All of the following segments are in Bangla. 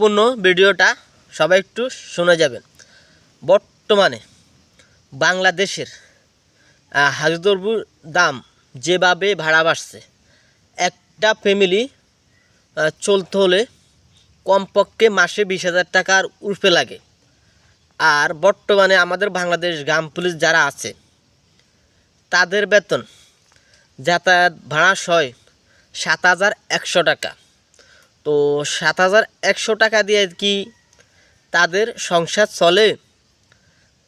পূর্ণ ভিডিওটা সবাই একটু শুনে যাবেন। বর্তমানে বাংলাদেশের হাজিদরবুর দাম যেভাবে ভাড়া বাড়ছে, একটা ফ্যামিলি চলতে হলে কমপক্ষে মাসে বিশ হাজার টাকার উর্ফে লাগে। আর বর্তমানে আমাদের বাংলাদেশ গ্রাম পুলিশ যারা আছে, তাদের বেতন যাতায়াত ভাড়া সয় সাত হাজার একশো টাকা। তো সাত হাজার একশো টাকা দিয়ে কি তাদের সংসার চলে।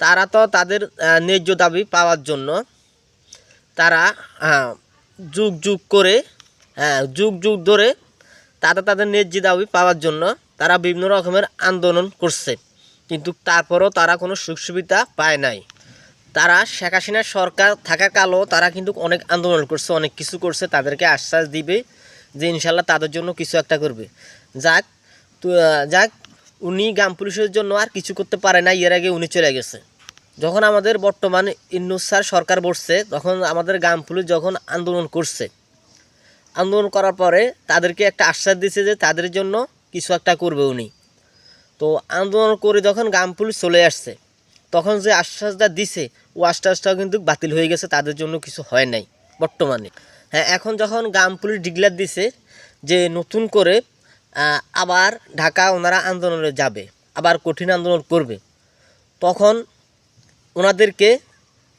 তারা তো তাদের ন্যায্য দাবি পাওয়ার জন্য তারা যুগ যুগ করে যুগ যুগ ধরে তারা তাদের ন্যায্য দাবি পাওয়ার জন্য তারা বিভিন্ন রকমের আন্দোলন করছে। কিন্তু তারপরও তারা কোনো সুখ সুবিধা পায় নাই। তারা শেখ হাসিনার সরকার থাকাকালও তারা কিন্তু অনেক আন্দোলন করছে, অনেক কিছু করছে, তাদেরকে আশ্বাস দিবে। যে ইনশাল্লাহ তাদের জন্য কিছু একটা করবে। যাক, তো যাক, উনি গ্রাম পুলিশের জন্য আর কিছু করতে পারে না এর আগে উনি চলে গেছে। যখন আমাদের বর্তমান ইন্নুস স্যার সরকার বসছে, তখন আমাদের গ্রাম পুলিশ যখন আন্দোলন করছে, আন্দোলন করার পরে তাদেরকে একটা আশ্বাস দিছে যে তাদের জন্য কিছু একটা করবে উনি। তো আন্দোলন করে যখন গ্রাম পুলিশ চলে আসছে, তখন যে আশ্বাসটা দিছে, ও আশ্বাসটাও কিন্তু বাতিল হয়ে গেছে, তাদের জন্য কিছু হয় নাই বর্তমানে। হ্যাঁ এখন যখন গ্রাম পুলিশ ডিক্লেয়ার দিছে যে নতুন করে আবার ঢাকা ওনারা আন্দোলনে যাবে, আবার কঠিন আন্দোলন করবে, তখন ওনাদেরকে,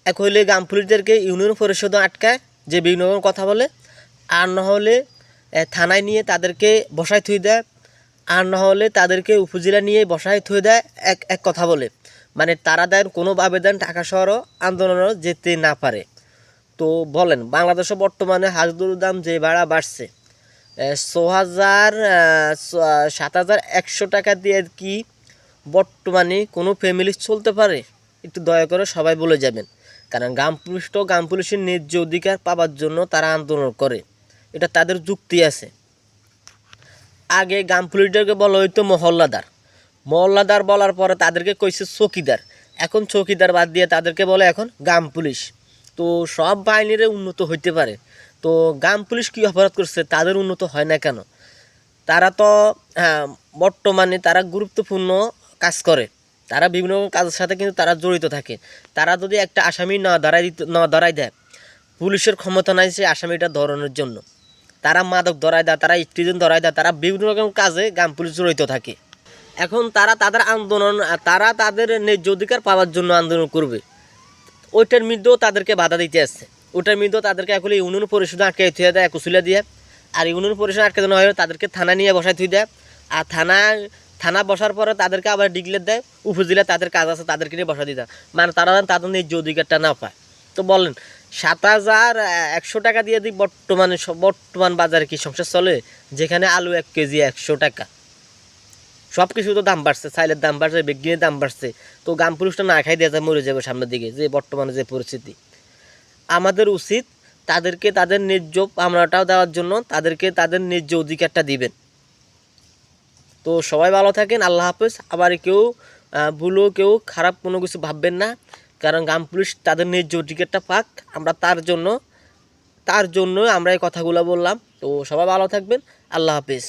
এক হইলে গ্রাম পুলিশদেরকে ইউনিয়ন পরিষদে আটকায়, যে বিভিন্ন রকম কথা বলে, আর না হলে থানায় নিয়ে তাদেরকে বসায় থুই দেয়, আর না হলে তাদেরকে উপজেলা নিয়ে বসায় থুয়ে দেয়, এক এক কথা বলে। মানে তারা দেন কোনোভাবে দেন ঢাকা শহরও আন্দোলনও যেতে না পারে। তো বলেন, বাংলাদেশে বর্তমানে হাজদুর দাম যে ভাড়া বাড়ছে ছ হাজার সাত হাজার একশো টাকা দিয়ে কি বর্তমানে কোনো ফ্যামিলি চলতে পারে? একটু দয়া করে সবাই বলে যাবেন। কারণ গ্রাম পুলিশ তো গ্রাম পুলিশের ন্যায্য অধিকার পাওয়ার জন্য তারা আন্দোলন করে। এটা তাদের যুক্তি আছে। আগে গ্রাম পুলিশদেরকে বলা হইতো মহল্লাদার। মহল্লাদার বলার পরে তাদেরকে কইছে চৌকিদার। এখন চৌকিদার বাদ দিয়ে তাদেরকে বলে এখন গ্রাম পুলিশ। তো সব বাহিনীরে উন্নত হইতে পারে। তো গ্রাম পুলিশ কী অপরাধ করছে তাদের উন্নত হয় না কেন? তারা তো হ্যাঁ, বর্তমানে তারা গুরুত্বপূর্ণ কাজ করে। তারা বিভিন্ন কাজের সাথে কিন্তু তারা জড়িত থাকে। তারা যদি একটা আসামি না দাঁড়াই দিত না দাঁড়াই দেয় পুলিশের ক্ষমতা নাই সে আসামিটা ধরানোর জন্য। তারা মাদক ধরায় দেয় তারা স্টুডেন্ট ধরায় দেয় তারা বিভিন্ন রকম কাজে গ্রাম পুলিশ জড়িত থাকে। এখন তারা তাদের আন্দোলন তারা তাদের ন্যায্য অধিকার পাওয়ার জন্য আন্দোলন করবে। ওইটার মধ্যেও তাদেরকে বাধা দিতে আসছে। ওইটার মধ্যেও তাদেরকে এখন ইউনিয়ন পরিষদে আটকে থুয়ে দেয় কুশুলা দিয়ে। আর ইউনিয়ন পরিষদ আটকে দেওয়া হয় তাদেরকে থানা নিয়ে বসায় থুই দেয়। আর থানা থানা বসার পরে তাদেরকে আবার ডিগলে দেয় উপজেলা তাদের কাজ আছে তাদেরকে নিয়ে বসা দিতে। মানে তারা তাদের ন্যায্য অধিকারটা না পায়। তো বলেন, সাত হাজার একশো টাকা দিয়ে দিই বর্তমানে বর্তমান বাজারে কি সংসার চলে? যেখানে আলু এক কেজি একশো টাকা। সব কিছু তো দাম বাড়ছে, চাইলের দাম বাড়ছে বেগিনের দাম বাড়ছে। তো গাম পুরুষটা না খাই দিয়ে মরে যাবে সামনের দিকে, যে বর্তমানে যে পরিস্থিতি। আমাদের উচিত তাদেরকে তাদের ন্যায্য পাওনাটাও দেওয়ার জন্য তাদেরকে তাদের ন্যায্য অধিকারটা দিবেন। তো সবাই ভালো থাকেন, আল্লাহ হাফেজ। আবার কেউ ভুলও কেউ, খারাপ কোনো কিছু ভাববেন না, কারণ গ্রাম পুলিশ তাদের ন্যায্য অধিকারটা পাক। আমরা তার জন্য তার জন্য আমরা এই কথাগুলো বললাম। তো সবাই ভালো থাকবেন, আল্লাহ হাফেজ।